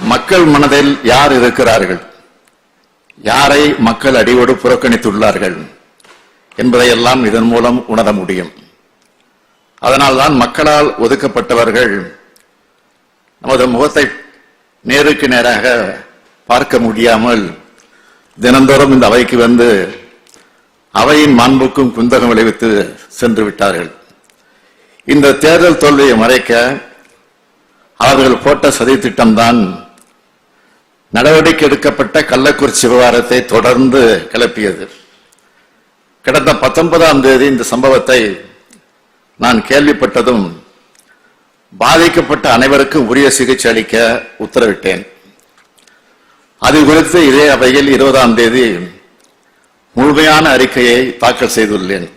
மக்கள் மனதில் யார் இருக்கிறார்கள்? யாரை மக்கள் அடியோடு புறக்கணித்துள்ளார்கள்? என்பதையெல்லாம் இதன் மூலம் உணர முடியும். அதனால்தான் மக்களால் ஒதுக்கப்பட்டவர்கள் நமது முகத்தை நேருக்கு நேராக பார்க்க முடியாமல் தினந்தோறும் இந்த அவைக்கு வந்து அவையின் மாண்புக்கும் குந்தகம் விளைவித்து சென்று விட்டார்கள். இந்த தேர்தல் தோல்வியை மறைக்க அவர்கள் போட்ட சதி திட்டம்தான் நடவடிக்கை எடுக்கப்பட்ட கள்ளக்குறிச்சி விவகாரத்தை தொடர்ந்து கிளப்பியது. கடந்த பத்தொன்பதாம் தேதி இந்த சம்பவத்தை நான் கேள்விப்பட்டதும் பாதிக்கப்பட்ட அனைவருக்கும் உரிய சிகிச்சை அளிக்க உத்தரவிட்டேன். அது குறித்து இதே அவையில் இருபதாம் தேதி முழுமையான அறிக்கையை தாக்கல் செய்துள்ளேன்.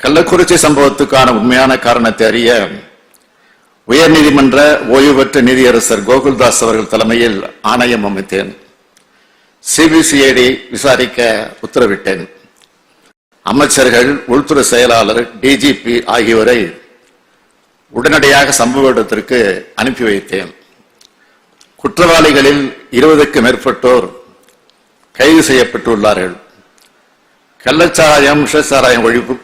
கள்ளக்குறிச்சி சம்பவத்துக்கான உண்மையான காரணத்தை அறிய உயர்நீதிமன்ற ஓய்வு பெற்ற நீதியரசர் கோகுல்தாஸ் அவர்கள் தலைமையில் ஆணையம் அமைத்தேன். சிபிசிஐடி விசாரிக்க உத்தரவிட்டேன். அமைச்சர்கள் உள்துறை செயலாளர் டிஜிபி ஆகியோரை உடனடியாக சம்பவ இடத்திற்கு அனுப்பி வைத்தேன். குற்றவாளிகளில் இருபதுக்கு மேற்பட்டோர் கைது செய்யப்பட்டுள்ளார்கள். கள்ளச்சாராயம் விஷச்சாராயம் ஒழிப்பு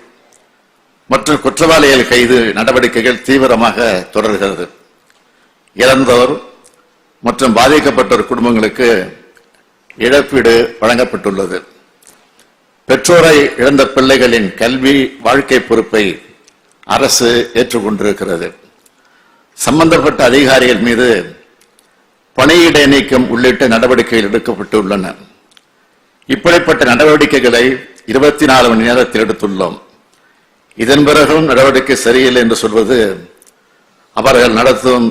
மற்றும் குற்றவாளிகள் கைது நடவடிக்கைகள் தீவிரமாக தொடர்கிறது. இறந்தவர் மற்றும் பாதிக்கப்பட்டோர் குடும்பங்களுக்கு இழப்பீடு வழங்கப்பட்டுள்ளது. பெற்றோரை இழந்த பிள்ளைகளின் கல்வி வாழ்க்கை பொறுப்பை அரசு ஏற்றுக்கொண்டிருக்கிறது. சம்பந்தப்பட்ட அதிகாரிகள் மீது பணியிட நீக்கம் உள்ளிட்ட நடவடிக்கைகள் எடுக்கப்பட்டுள்ளன. இப்படிப்பட்ட நடவடிக்கைகளை இருபத்தி நாலு மணி நேரத்தில் எடுத்துள்ளோம். இதன் பிறகும் நடவடிக்கை சரியில்லை என்று சொல்வது அவர்கள் நடத்தும்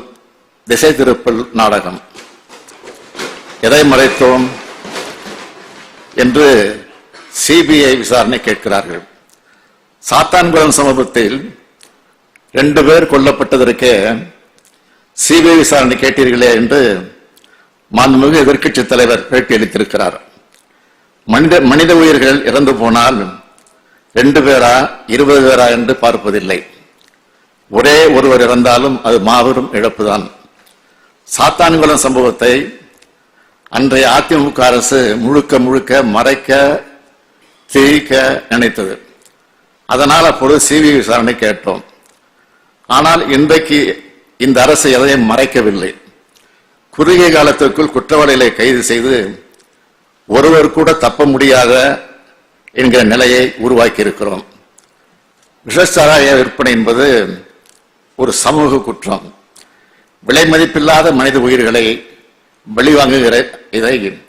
திசை திருப்பல் நாடகம். எதை மறைத்தோம் என்று சிபிஐ விசாரணை கேட்கிறார்கள். சாத்தான்குளம் சமூகத்தில் ரெண்டு பேர் கொல்லப்பட்டதற்கே சிபிஐ விசாரணை கேட்டீர்களே என்று மாண்புமிகு எதிர்க்கட்சி தலைவர் பேட்டியளித்திருக்கிறார் மனித மனித உயிர்கள் இறந்து போனால் ரெண்டு பேரா இருபது பேரா என்று பார்ப்பதில்லை. ஒரே ஒருவர் இறந்தாலும் அது மாபெரும் இழப்புதான். சாத்தான்குளம் சம்பவத்தை அன்றைய அதிமுக அரசு முழுக்க முழுக்க மறைக்க திரிக்க நினைத்தது. அதனால் அப்பொழுது சிபிஐ விசாரணை கேட்டோம். ஆனால் இன்றைக்கு இந்த அரசு எதையும் மறைக்கவில்லை. குறுகிய காலத்திற்குள் குற்றவாளிகளை கைது செய்து ஒருவர் கூட தப்ப முடியாத என்கிற நிலையை உருவாக்கி இருக்கிறோம் விஷச்சாராய விற்பனை என்பது ஒரு சமூக குற்றம். விலை மதிப்பில்லாத மனித உயிர்களை வெளிவாங்குகிற இதை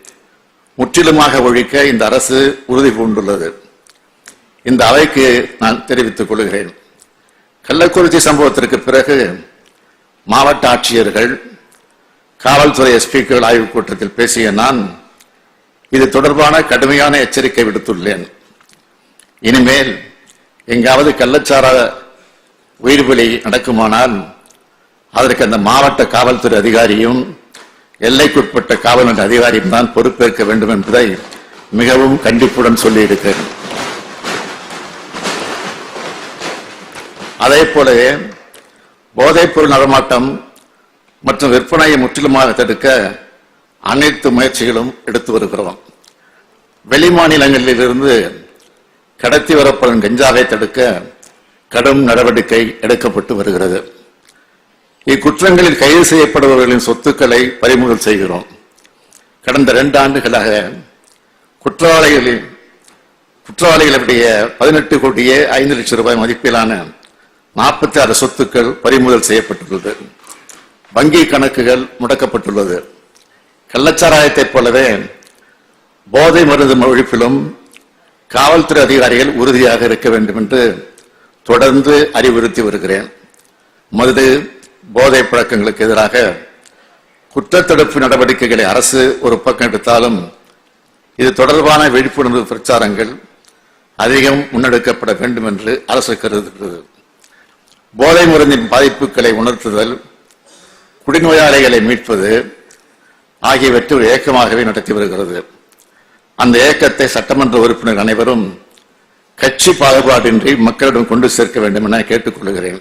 முற்றிலுமாக ஒழிக்க இந்த அரசு உறுதி பூண்டுள்ளது. இந்த அவைக்கு நான் தெரிவித்துக் கொள்கிறேன். கள்ளக்குறிச்சி சம்பவத்திற்கு பிறகு மாவட்ட ஆட்சியர்கள் காவல்துறை எஸ்பிக்கள் ஆய்வுக் கூட்டத்தில் பேசிய நான் இது தொடர்பான கடுமையான எச்சரிக்கை விடுத்துள்ளேன். இனிமேல் எங்காவது கள்ளச்சார உயிர்பலி நடக்குமானால் அதற்கு அந்த மாவட்ட காவல்துறை அதிகாரியும் எல்லைக்குட்பட்ட காவல்நிலைய அதிகாரியும் தான் பொறுப்பேற்க வேண்டும் என்பதை மிகவும் கண்டிப்புடன் சொல்லியிருக்கிறேன். அதே போலவே போதைப்பொருள் நடமாட்டம் மற்றும் விற்பனையை முற்றிலுமாக தடுக்க அனைத்து முயற்சிகளும் எடுத்து வருகிறோம். வெளி மாநிலங்களிலிருந்து கடத்தி வரப்படும் கஞ்சாவை தடுக்க கடும் நடவடிக்கை எடுக்கப்பட்டு வருகிறது. இக்குற்றங்களில் கைது செய்யப்படுபவர்களின் சொத்துக்களை பறிமுதல் செய்கிறோம். கடந்த இரண்டு ஆண்டுகளாக குற்றவாளிகளின் குற்றவாளிகளுடைய பதினெட்டு கோடியே ஐந்து லட்சம் ரூபாய் மதிப்பிலான நாற்பத்தி ஆறு சொத்துக்கள் பறிமுதல் செய்யப்பட்டுள்ளது. வங்கி கணக்குகள் முடக்கப்பட்டுள்ளது. கள்ளச்சாராயத்தைப் போலவே போதை மருந்து ஒழிப்பிலும் காவல்துறை அதிகாரிகள் உறுதியாக இருக்க வேண்டும் என்று தொடர்ந்து அறிவுறுத்தி வருகிறேன். மது போதை பழக்கங்களுக்கு எதிராக குற்றத்தடுப்பு நடவடிக்கைகளை அரசு ஒரு பக்கம் எடுத்தாலும் இது தொடர்பான விழிப்புணர்வு பிரச்சாரங்கள் அதிகம் முன்னெடுக்கப்பட வேண்டும் என்று அரசு கருதுகிறது. போதை மருந்தின் பாதிப்புகளை உணர்த்துதல் குடிநோயாளிகளை மீட்பது ஆகியவற்றை ஒரு இயக்கமாகவே நடத்தி வருகிறது. அந்த இயக்கத்தை சட்டமன்ற உறுப்பினர் அனைவரும் கட்சி பாகுபாடின்றி மக்களிடம் கொண்டு சேர்க்க வேண்டும் என கேட்டுக்கொள்கிறேன்.